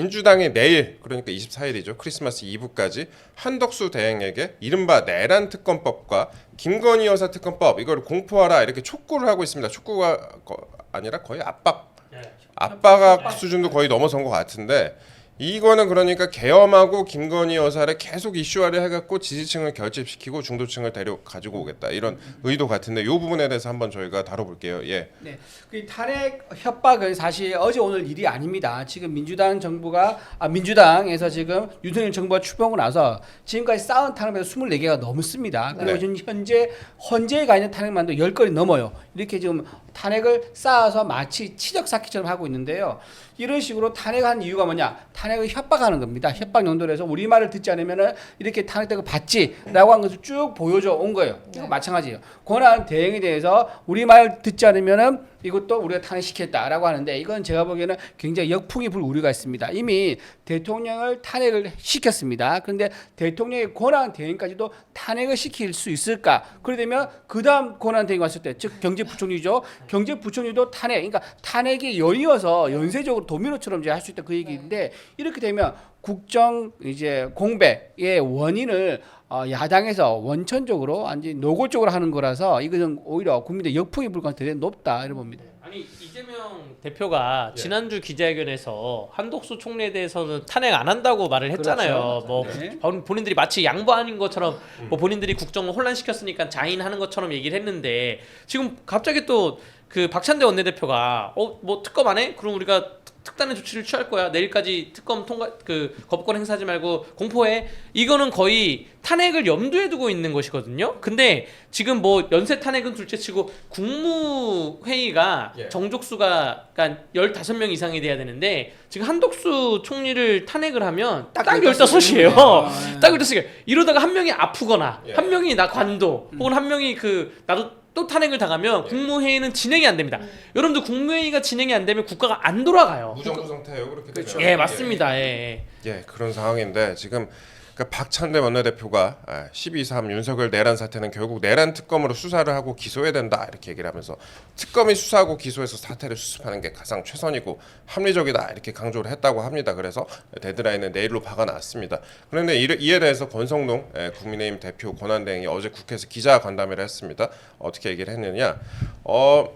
민주당이 내일 그러니까 24일이죠. 크리스마스 이브까지 한덕수 대행에게 이른바 내란 특검법과 김건희 여사 특검법 이걸 공포하라 이렇게 촉구를 하고 있습니다. 촉구가 거- 아니라 거의 압박. 압박 수준도 거의 넘어선 것 같은데 이거는 그러니까 계엄하고 김건희 여사를 계속 이슈화를 해갖고 지지층을 결집시키고 중도층을 데려 가지고 오겠다 이런 의도 같은데 이 부분에 대해서 한번 저희가 다뤄볼게요. 예. 네, 그 탄핵 협박은 사실 어제 오늘 일이 아닙니다. 지금 민주당 정부가 아, 민주당에서 지금 윤석열 정부가 출범하고 나서 지금까지 쌓은 탄핵에서 24개가 넘습니다. 그리고 네. 지금 현재 헌재에 가 있는 탄핵만도 10건이 넘어요. 이렇게 지금 탄핵을 쌓아서 마치 치적 쌓기처럼 하고 있는데요. 이런 식으로 탄핵한 이유가 뭐냐? 탄 핵을 협박하는 겁니다. 협박 용도로 해서 우리 말을 듣지 않으면은 이렇게 탄핵되고 받지라고 한 것을 쭉 보여줘 온 거예요. 이거 마찬가지예요. 권한 대행에 대해서 우리 말 듣지 않으면은 이것도 우리가 탄핵시켰다라고 하는데 이건 제가 보기에는 굉장히 역풍이 불 우려가 있습니다. 이미 대통령을 탄핵을 시켰습니다. 그런데 대통령의 권한 대행까지도 탄핵을 시킬 수 있을까? 그래 되면 그 다음 권한 대행 왔을 때, 즉 경제부총리죠. 경제부총리도 탄핵, 그러니까 탄핵이 연이어서 연쇄적으로 도미노처럼 이제 할 수 있다 그 얘기인데 이렇게 되면 국정 이제 공백의 원인을 어, 야당에서 원천적으로 완전 노골적으로 하는 거라서 이것은 오히려 국민의 역풍이 불 가능성이 되게 높다 이런 봅니다. 아니 이재명 대표가 예. 지난주 기자회견에서 한독수 총리에 대해서는 탄핵 안 한다고 말을 했잖아요. 그렇죠. 뭐 네. 본- 본인들이 마치 양보 아닌 것처럼 뭐 본인들이 국정을 혼란시켰으니까 자인하는 것처럼 얘기를 했는데 지금 갑자기 또 그 박찬대 원내대표가 어 뭐 특검 안 해? 그럼 우리가 특- 특단의 조치를 취할 거야. 내일까지 특검 통과 그 거부권 행사하지 말고 공포해. 이거는 거의 탄핵을 염두에 두고 있는 것이거든요. 근데 지금 뭐 연쇄 탄핵은 둘째치고 국무회의가 예. 정족수가 그러니까 15명 이상이 돼야 되는데 지금 한독수 총리를 탄핵을 하면 딱, 딱 15이에요. 아, 딱 15이에요. 이러다가 한 명이 아프거나 예. 한 명이 나 관도 혹은 한 명이 그 나도 또 탄핵을 당하면 예. 국무회의는 진행이 안 됩니다. 여러분들 국무회의가 진행이 안 되면 국가가 안 돌아가요. 무정부 상태예요 그렇게 그렇죠. 되면. 예, 맞습니다. 예. 예. 예, 그런 상황인데 지금 그 박찬대 원내대표가 아, 12.3 윤석열 내란 사태는 결국 내란 특검으로 수사를 하고 기소해야 된다 이렇게 얘기를 하면서 특검이 수사하고 기소해서 사태를 수습하는 게 가장 최선이고 합리적이다 이렇게 강조를 했다고 합니다. 그래서 데드라인은 내일로 박아놨습니다. 그런데 이에 대해서 권성동 예, 국민의힘 대표 권한대행이 어제 국회에서 기자 간담회를 했습니다. 어떻게 얘기를 했느냐? 어.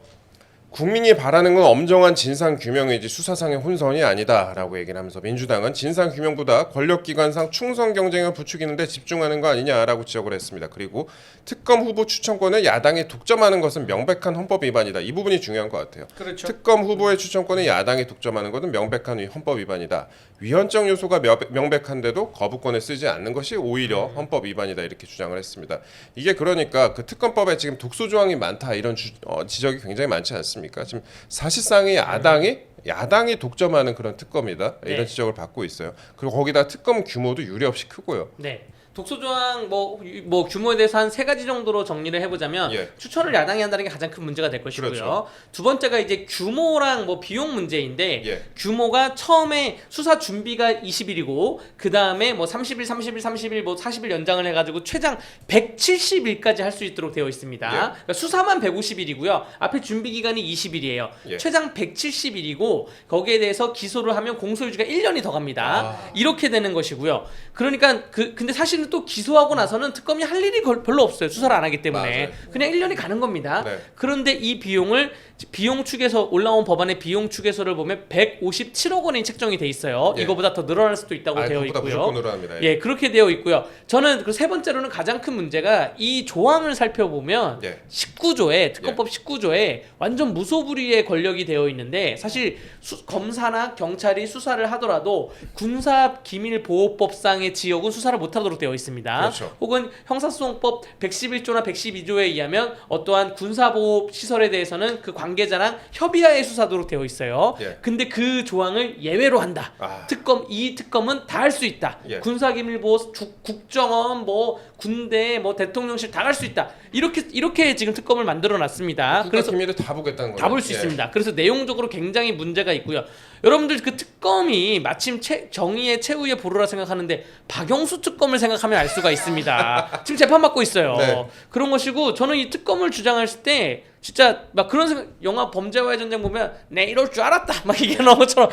국민이 바라는 건 엄정한 진상 규명이지 수사상의 혼선이 아니다라고 얘기를 하면서 민주당은 진상 규명보다 권력 기관상 충성 경쟁을 부추기는데 집중하는 거 아니냐라고 지적을 했습니다. 그리고 특검 후보 추천권을 야당이 독점하는 것은 명백한 헌법 위반이다. 이 부분이 중요한 것 같아요. 그렇죠. 특검 후보의 추천권을 야당이 독점하는 것은 명백한 위- 헌법 위반이다. 위헌적 요소가 명- 명백한데도 거부권을 쓰지 않는 것이 오히려 헌법 위반이다 이렇게 주장을 했습니다. 이게 그러니까 그 특검법에 지금 독소 조항이 많다 이런 주- 어, 지적이 굉장히 많지 않습니 까? 지금 사실상의 야당이 야당이 독점하는 그런 특검이다 이런 네. 지적을 받고 있어요. 그리고 거기다 특검 규모도 유례 없이 크고요. 네. 독소조항 뭐, 뭐 규모에 대해서 한 세 가지 정도로 정리를 해보자면 예. 추천을 야당이 한다는 게 가장 큰 문제가 될 것이고요. 그렇죠. 두 번째가 이제 규모랑 뭐 비용 문제인데 예. 규모가 처음에 수사 준비가 20일이고 그 다음에 뭐 30일, 30일, 30일, 뭐 40일 연장을 해가지고 최장 170일까지 할 수 있도록 되어 있습니다. 예. 그러니까 수사만 150일이고요. 앞에 준비 기간이 20일이에요. 예. 최장 170일이고 거기에 대해서 기소를 하면 공소유지가 1년이 더 갑니다. 아. 이렇게 되는 것이고요. 그러니까 그 근데 사실은 또 기소하고 나서는 특검이 할 일이 걸- 별로 없어요. 수사를 안 하기 때문에 맞아요. 그냥 1년이 가는 겁니다. 네. 그런데 이 비용을 비용 축에서 올라온 법안의 비용 축에서를 보면 157억 원이 책정이 돼 있어요. 예. 이거보다 더 늘어날 수도 있다고 아, 되어 그것보다 있고요. 무조건 늘어납니다. 예, 그렇게 되어 있고요. 저는 그 세 번째로는 가장 큰 문제가 이 조항을 살펴보면 예. 19조에 특검법 19조에 완전 무소불위의 권력이 되어 있는데 사실 수- 검사나 경찰이 수사를 하더라도 군사 기밀 보호법상의 지역은 수사를 못 하도록 되어 있습니다. 그렇죠. 혹은 형사소송법 111조나 112조에 의하면 어떠한 군사보호 시설에 대해서는 그 관계자랑 협의하에 수사도록 되어 있어요. 예. 근데 그 조항을 예외로 한다. 아. 특검 이 특검은 다 할 수 있다. 예. 군사기밀보호, 주- 국정원, 뭐 군대, 뭐 대통령실 다 갈 수 있다. 이렇게 이렇게 지금 특검을 만들어 놨습니다. 국가 그래서 기밀을 다 보겠다는 거예요. 다 볼 수 예. 있습니다. 그래서 내용적으로 굉장히 문제가 있고요. 여러분들 그 특검이 마침 최, 정의의 최후의 보루라 생각하는데 박영수 특검을 생각하면 알 수가 있습니다. 지금 재판 받고 있어요. 네. 그런 것이고 저는 이 특검을 주장했을 때 진짜 막 그런 생각 영화 범죄와의 전쟁 보면 내 이럴 줄 알았다 막 이게 나온 것처럼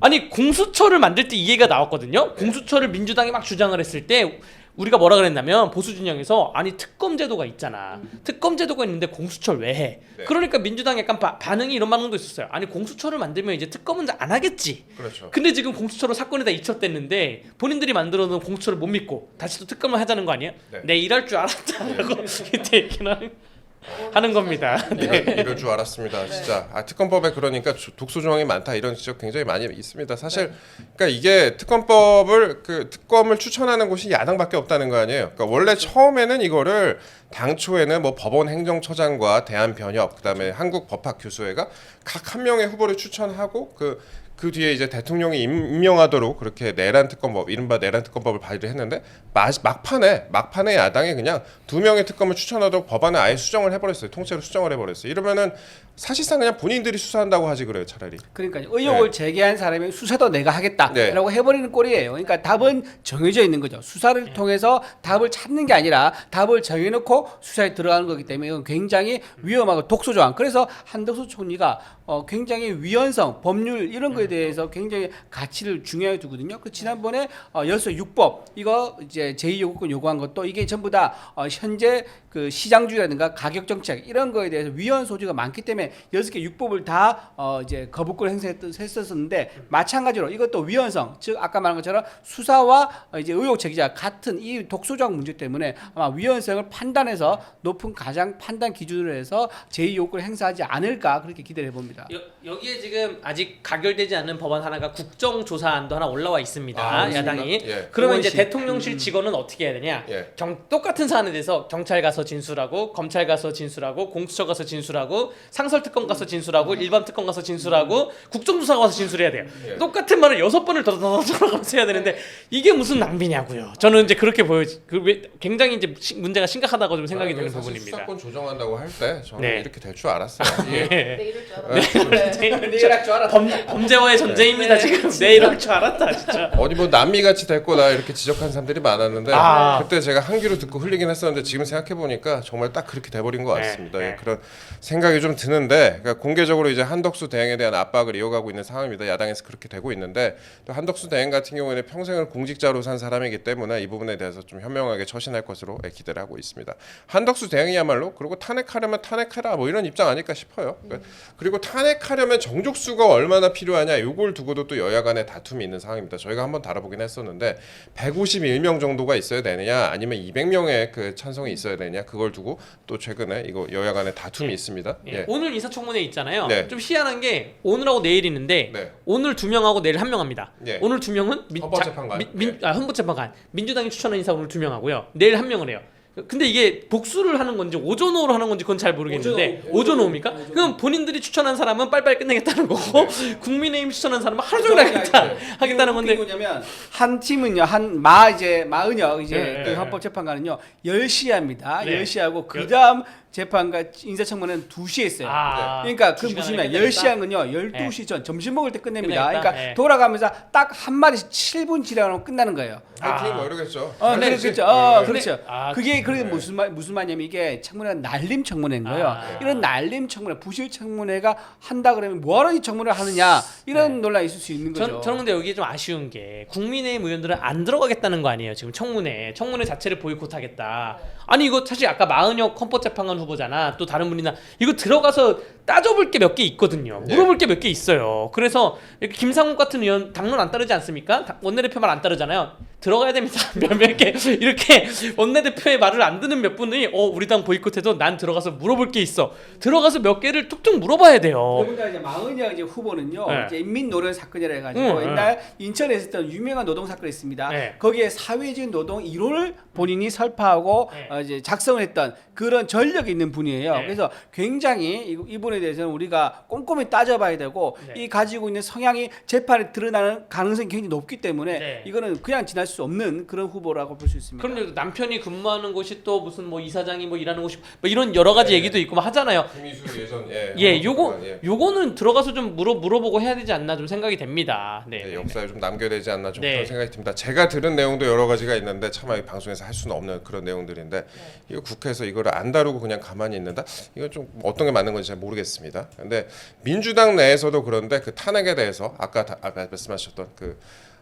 아니 공수처를 만들 때이 얘기가 나왔거든요. 공수처를 민주당이 막 주장을 했을 때 우리가 뭐라 그랬냐면 보수 진영에서 아니 특검 제도가 있잖아. 특검 제도가 있는데 공수처를 왜 해? 네. 그러니까 민주당 약간 바- 반응이 이런 반응도 있었어요. 아니 공수처를 만들면 이제 특검은 안 하겠지. 그렇죠. 근데 지금 공수처로 사건이 다 잊혔댔는데 본인들이 만들어 놓은 공수처를 못 믿고 다시 또 특검을 하자는 거 아니에요? 네. 내 일할 줄 알았다라고 이때 얘기는 하는, 하는 겁니다. 네. 이럴, 이럴 줄 알았습니다. 진짜 아, 특검법에 그러니까 조- 독소 조항이 많다 이런 지적 굉장히 많이 있습니다. 사실 그러니까 이게 특검법을 그 특검을 추천하는 곳이 야당밖에 없다는 거 아니에요. 그러니까 원래 처음에는 이거를 당초에는 뭐 법원 행정처장과 대한변협 그다음에 한국법학교수회가 각 한 명의 후보를 추천하고 그 그 뒤에 이제 대통령이 임- 임명하도록 그렇게 내란 특검법 이른바 내란 특검법을 발의를 했는데 마, 막판에 막판에 야당이 그냥 두 명의 특검을 추천하도록 법안을 아예 수정을 해버렸어요. 통째로 수정을 해버렸어요. 이러면은 사실상 그냥 본인들이 수사한다고 하지 그래요 차라리 그러니까 의혹을 제기한 사람이 수사도 내가 하겠다라고 해버리는 꼴이에요. 그러니까 답은 정해져 있는 거죠. 수사를 통해서 답을 찾는 게 아니라 답을 정해놓고 수사에 들어가는 거기 때문에 이건 굉장히 위험하고 독소 조항. 그래서 한덕수 총리가 어, 굉장히 위헌성, 법률 이런 거에 대해서 굉장히 가치를 중요하게 두거든요. 그 지난번에 어, 열서 6법 이거 이제 제2요구권 요구한 것도 이게 전부 다 어, 현재 그 시장주의라든가 가격 정책 이런 거에 대해서 위헌 소지가 많기 때문에 여섯 개 육법을 다 어, 이제 거부권 행사했었는데 마찬가지로 이것도 위헌성 즉 아까 말한 것처럼 수사와 어, 이제 의혹 제기자 같은 이 독소조항 문제 때문에 아마 위헌성을 판단해서 높은 가장 판단 기준으로 해서 제2 요구를 행사하지 않을까 그렇게 기대를 해봅니다. 여, 여기에 지금 아직 가결되지 않은 법안 하나가 국정조사안도 하나 올라와 있습니다. 아? 야당이. 예. 그러면 이제. 대통령실 직원은 어떻게 해야 되냐? 예. 경, 똑같은 사안에 대해서 경찰 가서 진술하고 검찰 가서 진술하고 공수처 가서 진술하고 상설 특검 가서 진술하고 일반 특검 가서 진술하고 국정조사 가서 진술해야 돼요. 예. 똑같은 말을 여섯 번을 더더더 돌아가면서 해야 되는데 이게 무슨 낭비냐고요. 저는 이제 그렇게 보여. 그 왜- 굉장히 이제 시- 문제가 심각하다고 좀 생각이 아, 드는 부분입니다. 수사권 조정한다고 할 때 저는 네. 이렇게 될 줄 알았어요 예. 내 이럴 줄 알았어. 내일 할줄 알았다. 범, 범죄와의 전쟁입니다 지금 내 이럴 줄 알았다 진짜 어디 뭐 남미 같이 될 거다 이렇게 지적한 사람들이 많았는데 아. 그때 제가 한 귀로 듣고 흘리긴 했었는데 지금 생각해 보니까 정말 딱 그렇게 돼버린 것 네, 같습니다. 네. 예, 그런 생각이 좀 드는 데 그러니까 공개적으로 이제 한덕수 대행에 대한 압박을 이어가고 있는 상황입니다. 야당에서 그렇게 되고 있는데 또 한덕수 대행 같은 경우에는 평생을 공직자로 산 사람이기 때문에 이 부분에 대해서 좀 현명하게 처신할 것으로 예, 기대를 하고 있습니다. 한덕수 대행이야말로 그리고 탄핵하려면 탄핵해라 뭐 이런 입장 아닐까 싶어요. 그러니까 그리고 탄핵하려면 정족수가 얼마나 필요하냐 요걸 두고도 또 여야 간에 다툼이 있는 상황입니다. 저희가 한번 다뤄보긴 했었는데 151명 정도가 있어야 되느냐 아니면 200명의 그 찬성이 있어야 되느냐 그걸 두고 또 최근에 이거 여야 간에 다툼이 있습니다. 예. 예. 오늘 인사청문회 있잖아요 네. 좀 희한한 게 오늘하고 내일 있는데 네. 오늘 두 명하고 내일 한 명 합니다 예. 오늘 두 명은 민, 헌법재판관. 자- 민, 민, 예. 아, 헌법재판관 민주당이 추천한 인사 오늘 두 명 하고요 내일 한 명을 해요 근데 이게 복수를 하는 건지 오전오로 하는 건지 그건 잘 모르겠는데. 오전오 입니까? 오전오고. 그럼 본인들이 추천한 사람은 빨리빨리 끝내겠다는 거고 국민의힘 추천한 사람은 하루 종일 하겠다 하겠다는 건데 뭐냐면 한 팀은요 한 마 이제 마은혁 이제 네, 그 네, 헌법재판관은요 10시 합니다. 네. 10시 하고 그다음 재판과 인사청문회는 2시에 있어요. 아, 그러니까 그 무슨 말 끝내겠다? 10시 하는요 12시 전 점심 먹을 때 끝냅니다. 끝내겠다? 그러니까 네. 돌아가면서 딱 한 마디씩 7분 지나면 끝나는 거예요. 파이팅 아. 뭐 이러겠죠. 어, 근데 그렇죠. 어, 네. 그렇죠. 아, 그게 그게 네. 무슨 말 무슨 말이냐면 이게 청문회가 날림 청문회인 거예요. 아. 이런 날림 청문회, 부실 청문회가 한다 그러면 뭐하러 이 청문회를 하느냐 이런 논란이 있을 수 있는 거죠. 전, 저는 근데 여기 좀 아쉬운 게 국민의힘 의원들은 안 들어가겠다는 거 아니에요 지금 청문회 청문회 자체를 보이콧하겠다 아니 이거 사실 아까 마은혁 헌법재판관 후보잖아. 또 다른 분이나. 이거 들어가서 따져볼 게 몇 개 있거든요 네. 물어볼 게 몇 개 있어요 그래서 이렇게 김상욱 같은 의원 당론 안 따르지 않습니까 다- 원내대표 말 안 따르잖아요 들어가야 됩니다 몇몇개 이렇게 원내대표의 말을 안 듣는 몇 분이 어 우리 당 보이콧해도 난 들어가서 물어볼 게 있어 들어가서 몇 개를 툭툭 물어봐야 돼요 더군다나 이제 마은혁 이제 후보는요 네. 이제 인민 노련 사건이라 해가지고 응, 옛날 인천에 있었던 유명한 노동 사건이 있습니다. 네. 거기에 사회주의 노동 이론을 본인이 설파하고 네. 어, 이제 작성을 했던 그런 전력이 있는 분이에요. 네. 그래서 굉장히 이- 이분 에 대해서는 우리가 꼼꼼히 따져봐야 되고 네. 이 가지고 있는 성향이 재판에 드러나는 가능성이 굉장히 높기 때문에 네. 이거는 그냥 지날 수수 없는 그런 후보라고 볼 수 있습니다. 그럼 남편이 근무하는 곳이 또 무슨 뭐 이사장이 뭐 일하는 곳이 뭐 이런 여러 가지 네. 얘기도 있고 막 하잖아요. 김희수 예전 예, 예, 요거 예. 요거는 들어가서 좀 물어 물어보고 해야 되지 않나 좀 생각이 됩니다. 네. 네, 역사에 좀 남겨야 되지 않나 좀 네. 그런 생각이 듭니다. 제가 들은 내용도 여러 가지가 있는데 차마 이 방송에서 할 수는 없는 그런 내용들인데 이거 국회에서 이거를 안 다루고 그냥 가만히 있는다? 이건 좀 어떤 게 맞는 건지 잘 모르겠 습니다. 근데 민주당 내에서도 그런데 그 탄핵에 대해서 아까 다, 아까 말씀하셨던 그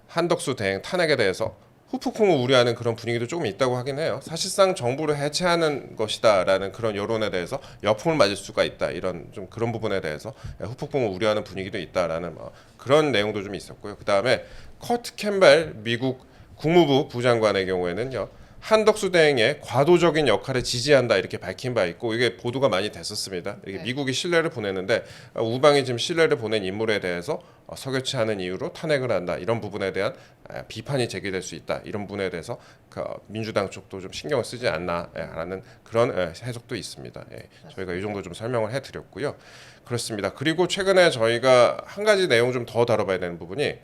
한덕수 대행 탄핵에 대해서 후폭풍을 우려하는 그런 분위기도 조금 있다고 하긴 해요. 사실상 정부를 해체하는 것이다라는 그런 여론에 대해서 여풍을 맞을 수가 있다. 이런 좀 그런 부분에 대해서 후폭풍을 우려하는 분위기도 있다라는 뭐 그런 내용도 좀 있었고요. 그 다음에 커트 캠벨 미국 국무부 부장관의 경우에는요. 한덕수 대행의 과도적인 역할을 지지한다 이렇게 밝힌 바 있고 이게 보도가 많이 됐었습니다. 이게 네. 미국이 신뢰를 보냈는데 어, 우방이 지금 신뢰를 보낸 인물에 대해서 어, 석연치 않은 이유로 탄핵을 한다 이런 부분에 대한 아, 비판이 제기될 수 있다 이런 부분에 대해서 그 어, 민주당 쪽도 좀 신경을 쓰지 않나라는 그런 예, 해석도 있습니다. 예, 저희가 이 정도 좀 설명을 해드렸고요. 그렇습니다. 그리고 최근에 저희가 한 가지 내용 좀 더 다뤄봐야 되는 부분이 아,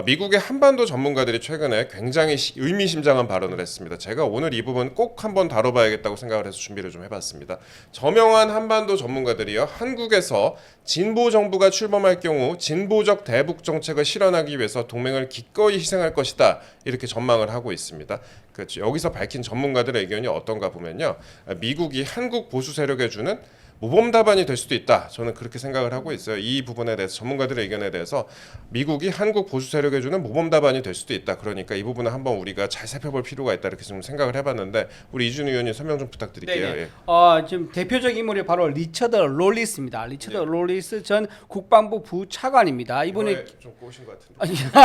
미국의 한반도 전문가들이 최근에 굉장히 시- 의미심장한 발언을 했습니다. 제가 오늘 이 부분 꼭 한번 다뤄봐야겠다고 생각을 해서 준비를 좀 해봤습니다. 저명한 한반도 전문가들이요 한국에서 진보 정부가 출범할 경우 진보적 대북 정책을 실현하기 위해서 동맹을 기꺼이 희생할 것이다 이렇게 전망을 하고 있습니다. 그 여기서 밝힌 전문가들의 의견이 어떤가 보면요, 아, 미국이 한국 보수 세력에 주는 모범 답안이 될 수도 있다. 저는 그렇게 생각을 하고 있어요. 이 부분에 대해서 전문가들의 의견에 대해서 미국이 한국 보수 세력에 주는 모범 답안이 될 수도 있다. 그러니까 이 부분은 한번 우리가 잘 살펴볼 필요가 있다. 이렇게 좀 생각을 해봤는데 우리 이준 의원님 설명 좀 부탁드릴게요. 예. 어, 지금 대표적인 인물이 바로 리처드 롤리스입니다. 리처드 네. 롤리스 전 국방부 부차관입니다. 이분이 좀 꼬신 것 같은데.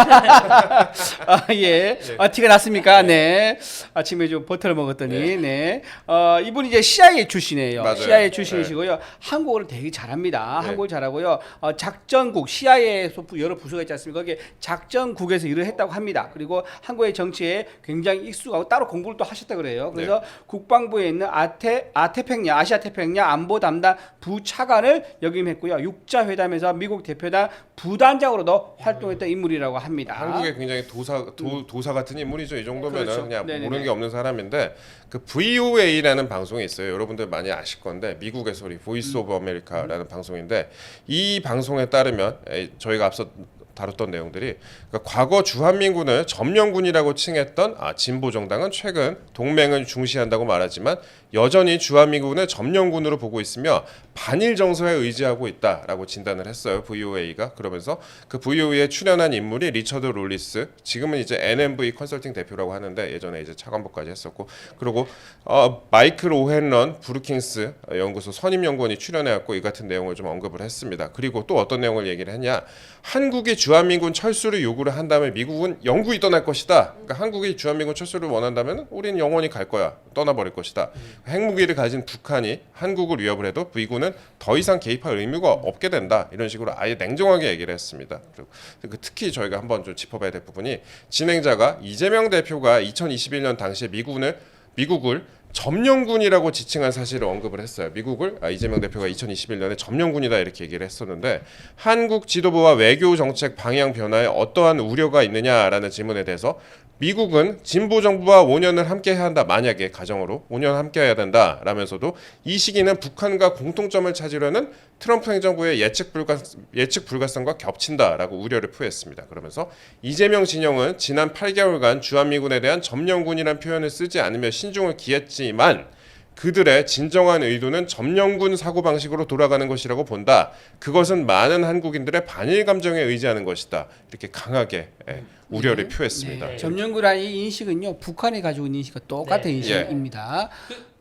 아, 예. 아, 티가 났습니까? 네. 아침에 좀 버터를 먹었더니, 네. 어, 이분이 이제 CIA 출신이에요. 맞아요. CIA 출신이시고요. 한국어를 되게 잘합니다. 네. 한국어 잘하고요. 어, 작전국, CIA에서 여러 부서가 있지 않습니까? 거기에 작전국에서 일을 했다고 합니다. 그리고 한국의 정치에 굉장히 익숙하고 따로 공부를 또 하셨다 그래요. 그래서 네. 국방부에 있는 아태, 아태평양, 아시아 태평양 안보 담당 부차관을 역임했고요. 육자 회담에서 미국 대표단 부단장으로도 활동했던 인물이라고 합니다. 한국의 굉장히 도사 도, 도사 같은 인물이죠. 이 정도면은 그렇죠. 그냥 네네네. 모르는 게 없는 사람인데 그 VOA라는 방송이 있어요. 여러분들 많이 아실 건데 미국에서 우리 보이스 오브 아메리카라는 방송인데 이 방송에 따르면 에, 저희가 앞서 다뤘던 내용들이 그러니까 과거 주한민군을 점령군이라고 칭했던 아, 진보 정당은 최근 동맹을 중시한다고 말하지만 여전히 주한민군을 점령군으로 보고 있으며 반일 정서에 의지하고 있다라고 진단을 했어요 VOA가 그러면서 그 VOA에 출연한 인물이 리처드 롤리스 지금은 이제 NMV 컨설팅 대표라고 하는데 예전에 이제 차관보까지 했었고 그리고 어, 마이클 오헨런 브루킹스 연구소 선임 연구원이 출연해갖고 이 같은 내용을 좀 언급을 했습니다. 그리고 또 어떤 내용을 얘기를 했냐? 한국이 주 한민군 철수를 요구를 한다면 미국은 영구히 떠날 것이다. 그러니까 한국이 주한민군 철수를 원한다면 우리는 영원히 갈 거야. 떠나버릴 것이다. 핵무기를 가진 북한이 한국을 위협을 해도 미군은 더 이상 개입할 의무가 없게 된다. 이런 식으로 아예 냉정하게 얘기를 했습니다. 그리고 그 특히 저희가 한번 좀 짚어봐야 될 부분이 진행자가 이재명 대표가 2021년 당시에 미군을 미국을 점령군이라고 지칭한 사실을 언급을 했어요. 미국을 아, 이재명 대표가 2021년에 점령군이다 이렇게 얘기를 했었는데 한국 지도부와 외교 정책 방향 변화에 어떠한 우려가 있느냐라는 질문에 대해서 미국은 진보 정부와 5년을 함께 해야 한다. 만약에 가정으로 5년 함께 해야 된다 라면서도 이 시기는 북한과 공통점을 찾으려는 트럼프 행정부의 예측 불가 예측 불가성과 겹친다라고 우려를 표했습니다. 그러면서 이재명 진영은 지난 8개월간 주한미군에 대한 점령군이란 표현을 쓰지 않으며 신중을 기했지만 그들의 진정한 의도는 점령군 사고 방식으로 돌아가는 것이라고 본다. 그것은 많은 한국인들의 반일 감정에 의지하는 것이다. 이렇게 강하게 예, 우려를 표했습니다. 네. 점령구라는 이 인식은요 북한이 가지고 있는 인식과 똑같은 네. 인식입니다.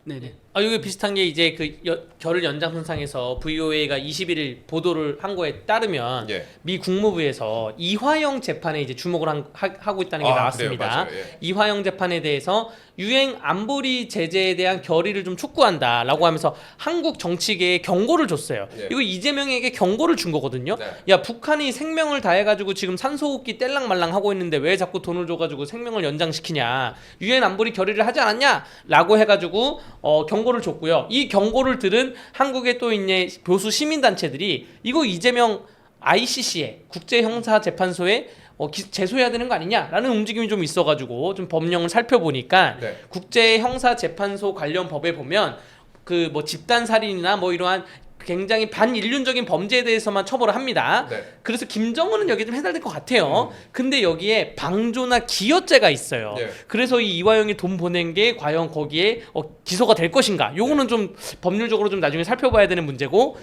네네. 아 여기 비슷한 게 이제 그 여, 결을 연장선상에서 VOA가 21일 보도를 한 거에 따르면 예. 미 국무부에서 이화영 재판에 이제 주목을 한, 하, 고 있다는 게 아, 나왔습니다. 그래요? 예. 이화영 재판에 대해서 유행 안보리 제재에 대한 결의를 좀 촉구한다라고 하면서 한국 정치계에 경고를 줬어요. 예. 이거 이재명에게 경고를 준 거거든요. 네. 야 북한이 생명을 다해가지고 지금 산소호흡기 뗄랑말랑 하고 있는데 왜 자꾸 돈을 줘가지고 생명을 연장시키냐 유엔 안보리 결의를 하지 않았냐라고 해가지고 어, 경 고를 줬고요 이 경고를 들은 한국의 또 있네 보수 시민단체들이 이거 이재명 ICC에 국제형사재판소에 어, 기- 제소해야 되는 거 아니냐라는 움직임이 좀 있어가지고 좀 법령을 살펴보니까 네. 국제 형사 재판소 관련 법에 보면 그 뭐 집단 살인이나 뭐 이러한 굉장히 반인륜적인 범죄에 대해서만 처벌을 합니다. 네. 그래서 김정은은 여기 좀 해달될 것 같아요. 근데 여기에 방조나 기여죄가 있어요. 네. 그래서 이 이화영이 돈 보낸 게 과연 거기에 어, 기소가 될 것인가? 요거는 좀 법률적으로 좀 나중에 살펴봐야 되는 문제고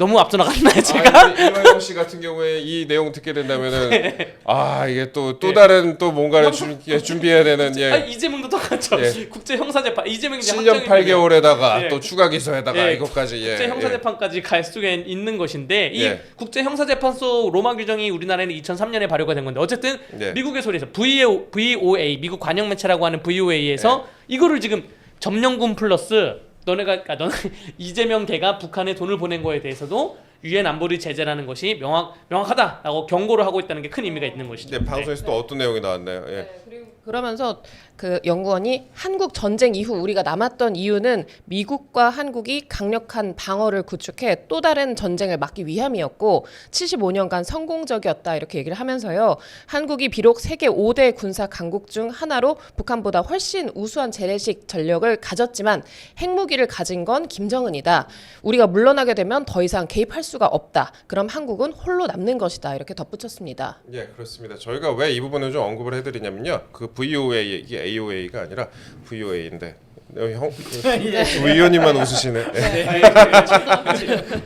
너무 앞서 나갔나요, 제가? 아, 이화영 씨 같은 경우에 이 내용 듣게 된다면은 네. 아 이게 또또 다른 또 뭔가를 준, 예, 준비해야 되는 아, 예. 이재명도 똑같죠. 예. 국제 형사재판 이재명이 이제 7년 확정이 8개월에다가 예. 또 추가 기소에다가 예. 이것까지 예. 국제 형사재판까지 갈 수가 있는 것인데 이 예. 국제 형사재판소 로마 규정이 우리나라에는 2003년에 발효가 된 건데 어쨌든 예. 미국의 소리에서 VO, VOA 미국 관영 매체라고 하는 VOA에서 예. 이거를 지금 점령군 플러스 너네가 아, 너네 이재명 걔가 북한에 돈을 보낸 거에 대해서도 유엔 안보리 제재라는 것이 명확 명확하다라고 경고를 하고 있다는 게 큰 의미가 있는 것이죠. 네, 방송에서 또 어떤 내용이 나왔나요? 예. 네, 그리고 그러면서 그 연구원이 한국 전쟁 이후 우리가 남았던 이유는 미국과 한국이 강력한 방어를 구축해 또 다른 전쟁을 막기 위함이었고 75년간 성공적이었다 이렇게 얘기를 하면서요. 한국이 비록 세계 5대 군사 강국 중 하나로 북한보다 훨씬 우수한 재래식 전력을 가졌지만 핵무기를 가진 건 김정은이다. 우리가 물러나게 되면 더 이상 개입할 수가 없다. 그럼 한국은 홀로 남는 것이다. 이렇게 덧붙였습니다. 예, 그렇습니다. 저희가 왜 이 부분을 좀 언급을 해드리냐면요. 그 VOA 이게 AOA가 아니라 VOA인데 어, 형 그, 의원님만 웃으시네. 예.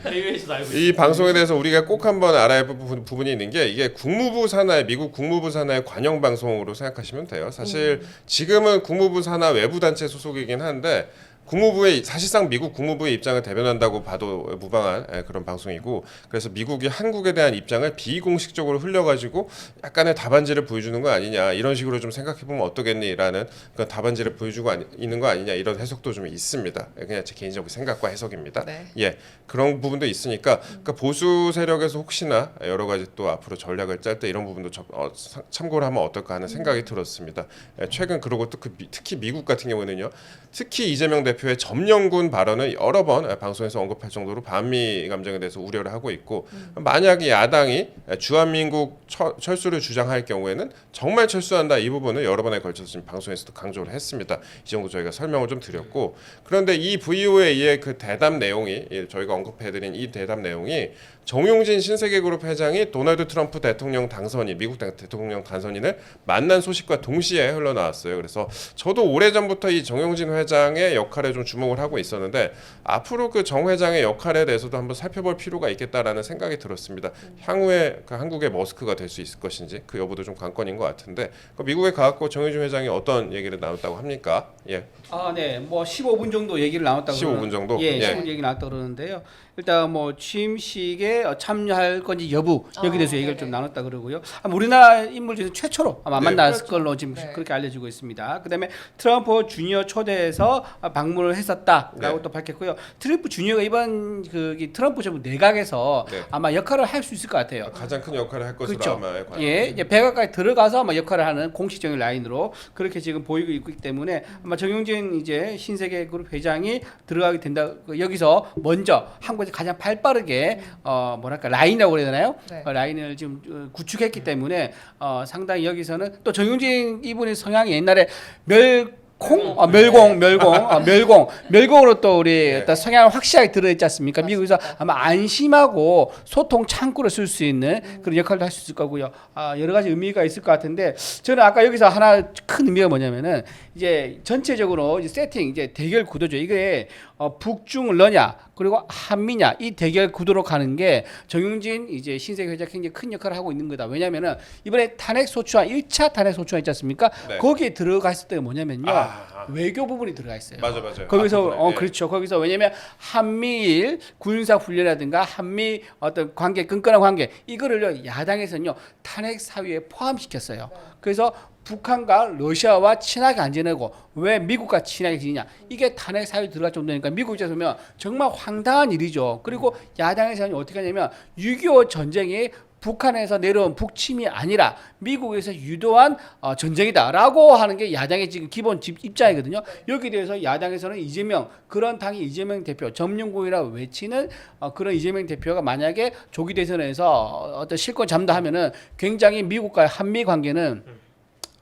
대회에서도 알고 있어요. 이 방송에 대해서 우리가 꼭 한번 알아야 할 부분, 부분이 있는 게 이게 국무부 산하의 미국 국무부 산하의 관영 방송으로 생각하시면 돼요. 사실 지금은 국무부 산하 외부 단체 소속이긴 한데 국무부의 사실상 미국 국무부의 입장을 대변한다고 봐도 무방한 예, 그런 방송이고 그래서 미국이 한국에 대한 입장을 비공식적으로 흘려가지고 약간의 답안지를 보여주는 거 아니냐 이런 식으로 좀 생각해 보면 어떠겠니라는 그런 답안지를 보여주고 아니- 있는 거 아니냐 이런 해석도 좀 있습니다. 예, 그냥 제 개인적인 생각과 해석입니다. 네. 예 그런 부분도 있으니까 그러니까 보수 세력에서 혹시나 여러 가지 또 앞으로 전략을 짤 때 이런 부분도 접- 어, 사- 참고를 하면 어떨까 하는 생각이 들었습니다. 예, 최근 그리고 또 그 특히 미국 같은 경우는요 특히 이재명 대표 의 점령군 발언을 여러 번 예, 방송에서 언급할 정도로 반미 감정에 대해서 우려를 하고 있고 만약에 야당이 예, 주한민국 처- 철수를 주장할 경우에는 정말 철수한다 이 부분을 여러 번에 걸쳐서 지금 방송에서도 강조를 했습니다. 이 정도 저희가 설명을 좀 드렸고 그런데 이 VOA의 그 대담 내용이 예, 저희가 언급해드린 이 대담 내용이 정용진 신세계그룹 회장이 도널드 트럼프 대통령 당선인 미국 대- 대통령 당선인을 만난 소식과 동시에 흘러나왔어요. 그래서 저도 오래 전부터 이 정용진 회장의 역할에 좀 주목을 하고 있었는데 앞으로 그 정 회장의 역할에 대해서도 한번 살펴볼 필요가 있겠다라는 생각이 들었습니다. 향후에 그 한국의 머스크가 될 수 있을 것인지 그 여부도 좀 관건인 것 같은데 그 미국에 가갖고 정용진 회장이 어떤 얘기를 나눴다고 합니까? 예, 아, 네. 뭐 15분 정도 얘기를 나눴다고 15분 그러는- 정도? 예, 예. 15분 얘기 나눴다 그러는데요. 일단 뭐 취임식에 어, 참여할 건지 여부 여기 대해서 아, 얘기를 네네. 좀 나눴다 그러고요. 아마 우리나라 인물 중에서 최초로 아마 네, 만났을 걸로 지금 네. 그렇게 알려지고 있습니다. 그다음에 트럼프 주니어 초대해서 아, 방문을 했었다라고 네. 또 밝혔고요. 트럼프 주니어가 이번 그 트럼프 정부 내각에서 네. 아마 역할을 할 수 있을 것 같아요. 가장 큰 역할을 할 것으로 그렇죠. 아마 관- 예, 이제 백악관에 들어가서 아마 역할을 하는 공식적인 라인으로 그렇게 지금 보이고 있기 때문에 아마 정용진 이제 신세계 그룹 회장이 들어가게 된다. 그 여기서 먼저 한국 에서 가장 발빠르게 어 뭐랄까 라인이라고 그래야 되나요? 네. 어, 라인을 지금 어, 구축했기 때문에 어 상당히 여기서는 또 정용진 이분의 성향이 옛날에 멸 콩, 아, 멸공, 멸공, 아, 멸공, 멸공으로 또 우리 네. 어떤 성향 확실하게 들어있지 않습니까? 미국에서 아마 안심하고 소통 창구를 쓸 수 있는 그런 역할도 할 수 있을 거고요. 아, 여러 가지 의미가 있을 것 같은데 저는 아까 여기서 하나 큰 의미가 뭐냐면은 이제 전체적으로 이제 세팅 이제 대결 구도죠. 이게 어, 북중 러냐 그리고 한미냐 이 대결 구도로 가는 게 정용진 이제 신세계 회장 굉장히 큰 역할을 하고 있는 거다. 왜냐면은 이번에 탄핵 소추안 1차 탄핵 소추안 있지 않습니까? 네. 거기에 들어가 있을 때 뭐냐면요. 아. 외교 부분이 들어가 있어요. 맞아 맞아요. 거기서 앞부분에, 어 예. 그렇죠. 거기서 왜냐면 한미일 군사 훈련이라든가 한미 어떤 관계 끈끈한 관계 이거를 야당에서는요 탄핵 사유에 포함시켰어요. 그래서 북한과 러시아와 친하게 안 지내고 왜 미국과 친하게 지내냐 이게 탄핵 사유 들어갈 정도니까 미국 입장에서 보면 정말 황당한 일이죠. 그리고 야당에서는 어떻게 하냐면 6.25 전쟁이 북한에서 내려온 북침이 아니라 미국에서 유도한 어, 전쟁이다라고 하는 게 야당의 지금 기본 집- 입장이거든요. 여기에 대해서 야당에서는 이재명 그런 당이 이재명 대표 점령국이라고 외치는 어, 그런 이재명 대표가 만약에 조기 대선에서 어떤 실권 잠도하면은 굉장히 미국과의 한미 관계는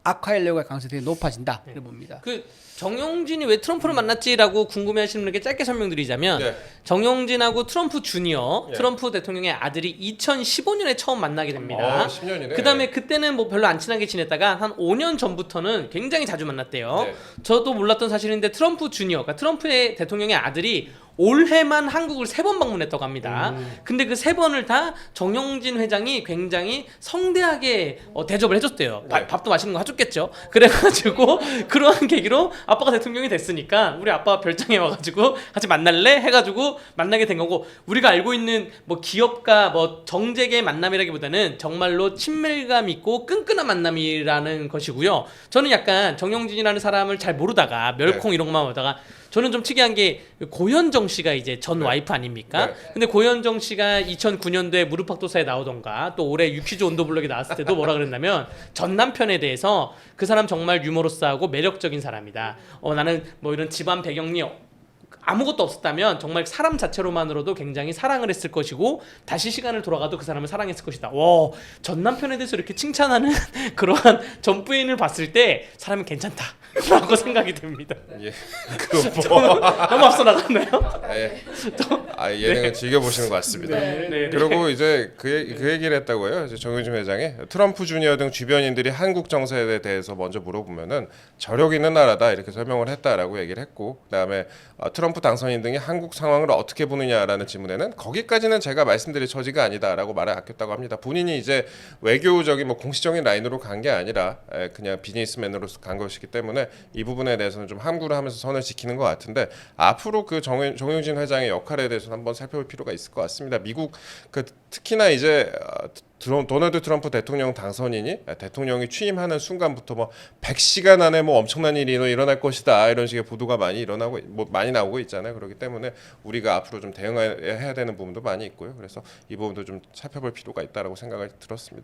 악화하려고 가능성이 되게 높아진다 이렇게 봅니다. 그 정용진이 왜 트럼프를 만났지라고 궁금해하시는 분에게 짧게 설명드리자면 네. 정용진하고 트럼프 주니어, 예. 트럼프 대통령의 아들이 2015년에 처음 만나게 됩니다. 어, 10년이네. 그다음에 그때는 뭐 별로 안 친하게 지냈다가 한 5년 전부터는 굉장히 자주 만났대요. 네. 저도 몰랐던 사실인데 트럼프 주니어, 그러니까 트럼프의 대통령의 아들이 올해만 한국을 세 번 방문했다고 합니다. 음. 근데 그 세 번을 다 정용진 회장이 굉장히 성대하게 어, 대접을 해줬대요. 바- 네. 밥도 맛있는 거 해줬겠죠. 그래가지고 그러한 계기로 아빠가 대통령이 됐으니까 우리 아빠 별장에 와가지고 같이 만날래 해가지고 만나게 된 거고 우리가 알고 있는 뭐 기업가 뭐 정재계 만남이라기보다는 정말로 친밀감 있고 끈끈한 만남이라는 것이고요. 저는 약간 정용진이라는 사람을 잘 모르다가 멸콩 네. 이런 것만 보다가 저는 좀 특이한 게 고현정 씨가 이제 전 네. 와이프 아닙니까? 네. 근데 고현정 씨가 2009년도에 무릎팍도사에 나오던가 또 올해 유퀴즈 온도블럭에 나왔을 때도 뭐라 그랬냐면 전 남편에 대해서 그 사람 정말 유머러스하고 매력적인 사람이다. 어 나는 뭐 이런 집안 배경이 아무것도 없었다면 정말 사람 자체로만으로도 굉장히 사랑을 했을 것이고 다시 시간을 돌아가도 그 사람을 사랑했을 것이다. 와, 전 남편에 대해서 이렇게 칭찬하는 그러한 전 부인을 봤을 때 사람이 괜찮다라고 생각이 듭니다. 예. 그 뭐. 너무 앞서 나갔나요? 예. 아 예능을 즐겨 보시는 것 같습니다. 네. 그리고 이제 그, 얘기- 그 얘기를 했다고요. 이제 정윤진 회장이 트럼프 주니어 등 주변인들이 한국 정세에 대해서 먼저 물어보면은 저력 있는 나라다 이렇게 설명을 했다라고 얘기를 했고 그다음에 어, 트럼프 당선인 등이 한국 상황을 어떻게 보느냐라는 질문에는 거기까지는 제가 말씀드릴 처지가 아니다라고 말을 아꼈다고 합니다. 본인이 이제 외교적인 뭐 공식적인 라인으로 간 게 아니라 에, 그냥 비즈니스맨으로서 간 것이기 때문에 이 부분에 대해서는 좀 함구를 하면서 선을 지키는 것 같은데 앞으로 그 정, 정용진 회장의 역할에 대해서 한번 살펴볼 필요가 있을 것 같습니다. 미국 그 특히나 이제 어, 도널드 트럼프 대통령 당선인이 아, 대통령이 취임하는 순간부터 뭐 100시간 안에 뭐 엄청난 일이 일어날 것이다 이런 식의 보도가 많이 일어나고 뭐 많이 나오고 있잖아요. 그렇기 때문에 우리가 앞으로 좀 대응해야 되는 부분도 많이 있고요. 그래서 이 부분도 좀 살펴볼 필요가 있다라고 생각이 들었습니다.